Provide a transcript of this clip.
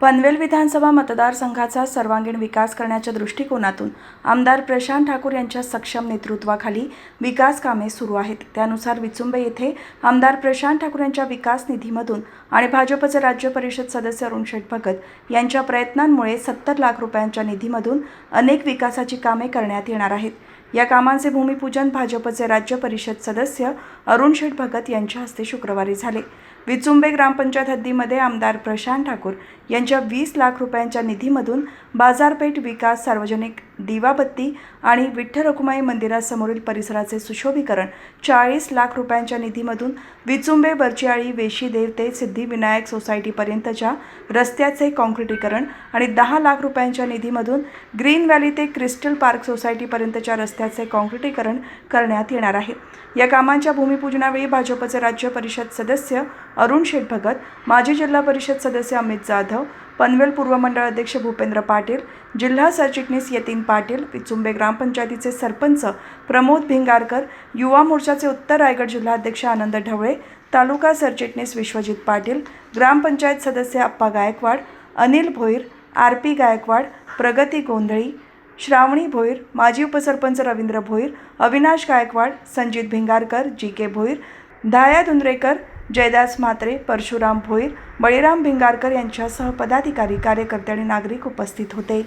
पनवेल विधानसभा मतदारसंघाचा सर्वांगीण विकास करण्याच्या दृष्टिकोनातून आमदार प्रशांत ठाकूर यांच्या सक्षम नेतृत्वाखाली विकास कामे सुरू आहेत. त्यानुसार विचुंबे येथे आमदार प्रशांत ठाकूर यांच्या विकास निधीमधून आणि भाजपचे राज्य परिषद सदस्य अरुण शेठ भगत यांच्या प्रयत्नांमुळे सत्तर लाख रुपयांच्या निधीमधून अनेक विकासाची कामे करण्यात येणार आहेत. या कामांचे भूमिपूजन भाजपचे राज्य परिषद सदस्य अरुण शेठ भगत यांच्या हस्ते शुक्रवारी झाले. विचुंबे ग्रामपंचायत हद्दीमध्ये आमदार प्रशांत ठाकूर यांच्या वीस लाख रुपयांच्या निधीमधून बाजारपेठ विकास सार्वजनिक दिवाबत्ती आणि विठ्ठल रखुमाई मंदिरासमोरील परिसराचे सुशोभीकरण चाळीस लाख रुपयांच्या निधीमधून विचुंबे बरचियाळी वेशीदेव ते सिद्धिविनायक सोसायटीपर्यंतच्या रस्त्याचे कॉन्क्रिटीकरण आणि दहा लाख रुपयांच्या निधीमधून ग्रीन व्हॅली ते क्रिस्टल पार्क सोसायटीपर्यंतच्या रस्त्याचे कॉन्क्रिटीकरण करण्यात येणार आहे. या कामांच्या भूमिपूजनावेळी भाजपचे राज्य परिषद सदस्य अरुण शेठ भगत माजी जिल्हा परिषद सदस्य अमित जाधव पनवेल पूर्व मंडळ अध्यक्ष भूपेंद्र पाटील जिल्हा सरचिटणीस यतीन पाटील विचुंबे ग्रामपंचायतीचे सरपंच प्रमोद भिंगारकर युवा मोर्चाचे उत्तर रायगड जिल्हाध्यक्ष आनंद ढवळे तालुका सरचिटणीस विश्वजित पाटील ग्रामपंचायत सदस्य अप्पा गायकवाड अनिल भोईर आर पी गायकवाड प्रगती गोंधळी श्रावणी भोईर माजी उपसरपंच रवींद्र भोईर अविनाश गायकवाड संजित भिंगारकर जी के भोईर धाया धुंद्रेकर जयदास म्हात्रे परशुराम भोईर बळीराम भिंगारकर यांच्यासह पदाधिकारी कार्यकर्ते आणि नागरिक उपस्थित होते.